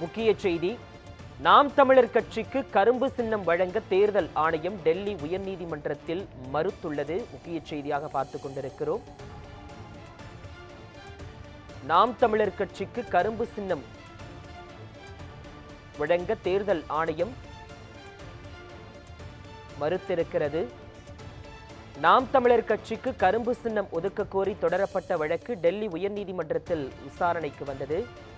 முக்கிய செய்தி. நாம் தமிழர் கட்சிக்கு கரும்பு சின்னம் வழங்க தேர்தல் ஆணையம் டெல்லி உயர்நீதிமன்றத்தில் மறுத்துள்ளது. முக்கிய செய்தியாக பார்த்து கொண்டிருக்கிறோம். நாம் தமிழர் கட்சிக்கு கரும்பு சின்னம் வழங்க தேர்தல் ஆணையம் மறுத்திருக்கிறது. நாம் தமிழர் கட்சிக்கு கரும்பு சின்னம் ஒதுக்க கோரி தொடரப்பட்ட வழக்கு டெல்லி உயர்நீதிமன்றத்தில் விசாரணைக்கு வந்தது.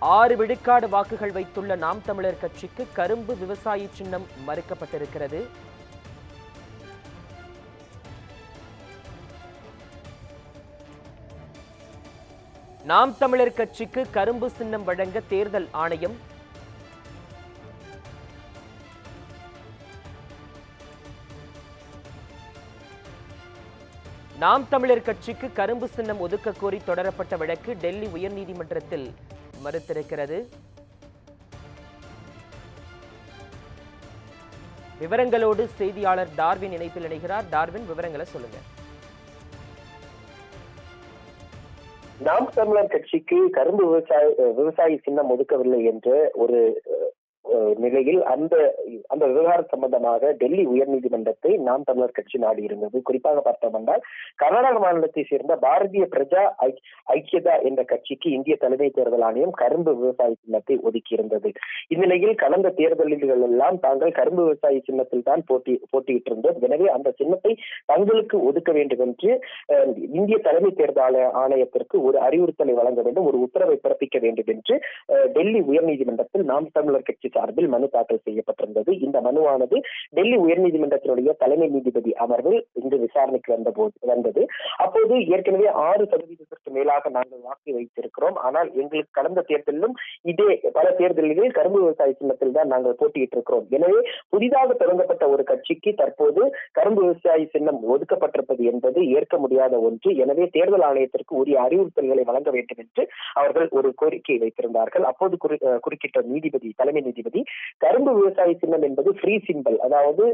ஆறு விழுக்காடு வாக்குகள் வைத்துள்ள நாம் தமிழர் கட்சிக்கு கரும்பு விவசாயி சின்னம் மறுக்கப்பட்டிருக்கிறது. நாம் தமிழர் கட்சிக்கு கரும்பு சின்னம் வழங்க தேர்தல் ஆணையம். நாம் தமிழர் கட்சிக்கு கரும்பு சின்னம் ஒதுக்க கோரி தொடரப்பட்ட வழக்கு டெல்லி உயர்நீதிமன்றத்தில். மறுத்திருக்கிறது. விவரங்களோடு செய்தியாளர் டார்வின் இணைப்பில் இணைகிறார். டார்வின் விவரங்களை சொல்லுங்க. நாம் தமிழர் கட்சிக்கு கரும்பு விவசாய விவசாயி சின்னம் ஒதுக்கவில்லை என்று ஒரு நிலையில் அந்த அந்த விவகாரம் சம்பந்தமாக டெல்லி உயர்நீதிமன்றத்தை நாம் தமிழர் கட்சி நாடி இருந்தது. குறிப்பாக பார்த்தோம் என்றால் கர்நாடக மாநிலத்தை சேர்ந்த பாரதிய பிரஜா ஐக்கியதா என்ற கட்சிக்கு இந்திய தலைமை தேர்தல் ஆணையம் கரும்பு விவசாய சின்னத்தை ஒதுக்கியிருந்தது இந்நிலையில் கடந்த தேர்தல்கள் எல்லாம் தாங்கள் கரும்பு விவசாய சின்னத்தில் தான் போட்டி போட்டியிட்டு இருந்தோம். எனவே அந்த சின்னத்தை தங்களுக்கு ஒதுக்க வேண்டும் என்று இந்திய தலைமை தேர்தல் ஆணையத்திற்கு ஒரு அறிவுறுத்தலை வழங்க வேண்டும் ஒரு உத்தரவை பிறப்பிக்க வேண்டும் என்று டெல்லி உயர்நீதிமன்றத்தில் நாம் தமிழர் கட்சி சார்பில் மனு தாக்கல் செய்யப்பட்டிருந்தது. இந்த மனுவானது டெல்லி உயர்நீதிமன்றத்தினுடைய தலைமை நீதிபதி அமர்வில் இன்று விசாரணைக்கு வந்த போது வந்தது. அப்போது ஏற்கனவே ஆறு சதவீதத்திற்கு மேலாக நாங்கள் வாக்கு வைத்திருக்கிறோம். ஆனால் எங்களுக்கு கடந்த தேர்தலிலும் இதே பல தேர்தல்களில் கரும்பு விவசாய சின்னத்தில் தான் நாங்கள் போட்டியிட்டு இருக்கிறோம் எனவே புதிதாக தொடங்கப்பட்ட ஒரு கட்சிக்கு தற்போது கரும்பு விவசாய சின்னம் ஒதுக்கப்பட்டிருப்பது என்பது ஏற்க முடியாத ஒன்று. எனவே தேர்தல் ஆணையத்திற்கு உரிய அறிவுறுத்தல்களை வழங்க வேண்டும் என்று அவர்கள் ஒரு கோரிக்கை வைத்திருந்தார்கள். அப்போது குறி- நீதிபதி தலைமை நீதிபதி கரும்பு விவசாய சின்னம் என்பது ஃப்ரீ சிம்பிள் அதாவது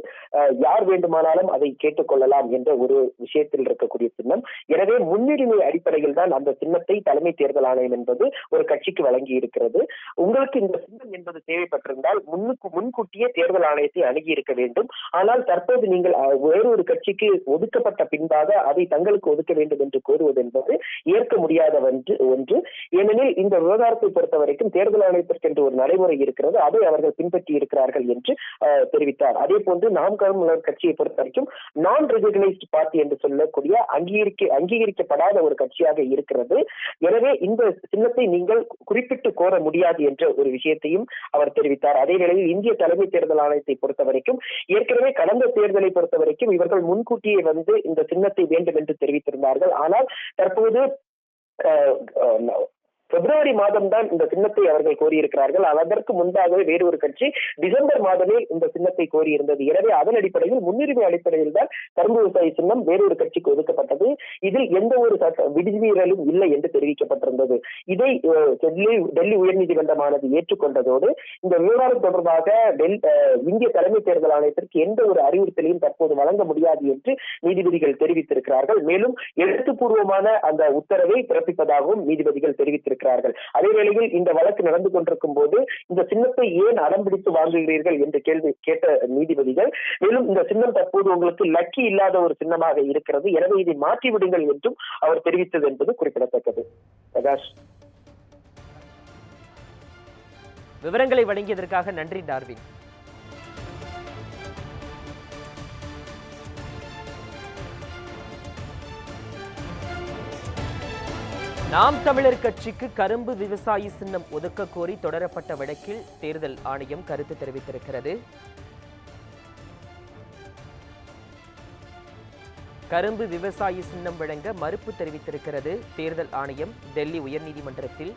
யார் வேண்டுமானாலும் அதை கேட்டுக்கொள்ளலாம் என்ற ஒரு விஷயத்தில் இருக்கக்கூடிய சின்னம். எனவே முன்னுரிமை அடிப்படையில் தான் அந்த சின்னத்தை தலைமை தேர்தல் ஆணையம் என்பது ஒரு கட்சிக்கு வழங்கி இருக்கிறது. உங்களுக்கு இந்த சின்னம் என்பது தேவைப்பட்டிருந்தால் முன்னுக்கு முன்கூட்டியே தேர்தல் ஆணையத்தை அணுகி இருக்க வேண்டும். ஆனால் தற்போது நீங்கள் அஹ், வேறொரு கட்சிக்கு ஒதுக்கப்பட்ட பின்பாக அதை தங்களுக்கு ஒதுக்க வேண்டும் என்று கோருவது என்பது ஏற்க முடியாத ஒன்று. ஏனெனில் இந்த விவகாரத்தை பொறுத்த வரைக்கும் தேர்தல் ஆணையத்திற்கு என்று ஒரு நடைமுறை இருக்கிறது. அதை அவர்கள் பின்பற்றி இருக்கிறார்கள் என்று தெரிவித்தார். அதே போன்று நாம் கருமலர் கட்சியை பொறுத்த வரைக்கும் நான் ரெகனைஸ்ட் பார்ட்டி என்று சொல்லக்கூடிய அங்கீகரிக்க அங்கீகரிக்கப்படாத ஒரு கட்சியாக இருக்கிறது. எனவே இந்த சின்னத்தை நீங்கள் குறிப்பிட்டு கோர முடியாது என்ற ஒரு விஷயத்தையும் அவர் தெரிவித்தார். அதே வேளையில் இந்திய தலைமை தேர்தல் ஆணையத்தை பொறுத்த வரைக்கும் ஏற்கனவே கடந்த தேர்தலை பொறுத்த வரைக்கும் இவர்கள் முன்கூட்டியே வந்து இந்த சின்னத்தை வேண்டும் என்று தெரிவித்திருந்தார்கள். ஆனால் தற்போது பிப்ரவரி மாதம் தான் இந்த சின்னத்தை அவர்கள் கோரியிருக்கிறார்கள். அதற்கு முன்பாகவே வேறு ஒரு கட்சி டிசம்பர் மாதமே இந்த சின்னத்தை கோரியிருந்தது. எனவே அதன் அடிப்படையில் முன்னுரிமை அடிப்படையில் தான் கரும்பு விவசாய சின்னம் வேறொரு கட்சிக்கு ஒதுக்கப்பட்டது. இதில் எந்த ஒரு சட்ட விதிமீறலும் இல்லை என்று தெரிவிக்கப்பட்டிருந்தது. இதை டெல்லி டெல்லி உயர்நீதிமன்றமானது ஏற்றுக்கொண்டதோடு இந்த விவகாரம் தொடர்பாக டெல் இந்திய தலைமை தேர்தல் ஆணையத்திற்கு எந்த ஒரு அறிவுறுத்தலையும் தற்போது வழங்க முடியாது என்று நீதிபதிகள் தெரிவித்திருக்கிறார்கள். மேலும் எழுத்துப்பூர்வமான அந்த உத்தரவை பிறப்பிப்பதாகவும் நீதிபதிகள் இருக்கிறார்கள் அதே வேளையில் இந்த வழக்கு நடந்து கொண்டிருக்கும் போது இந்த சின்னத்தை ஏன் அடம் பிடித்து வாங்குகிறீர்கள் என்று கேள்வி கேட்ட நீதிபதிகள் மேலும் இந்த சின்னம் தற்போது உங்களுக்கு லக்கி இல்லாத ஒரு சின்னமாக இருக்கிறது எனவே இதை மாற்றிவிடுங்கள் என்றும் அவர் தெரிவித்தது என்பது குறிப்பிடத்தக்கது. பிரகாஷ். விவரங்களை வழங்கியதற்காக நன்றி டார்வின். நாம் தமிழர் கட்சிக்கு கரும்பு விவசாயி சின்னம் ஒதுக்க கோரி தொடரப்பட்ட வழக்கில் தேர்தல் ஆணையம் கருத்து தெரிவித்திருக்கிறது. கரும்பு விவசாயி சின்னம் வழங்க மறுப்பு தெரிவித்திருக்கிறது. தேர்தல் ஆணையம் டெல்லி உயர்நீதிமன்றத்தில்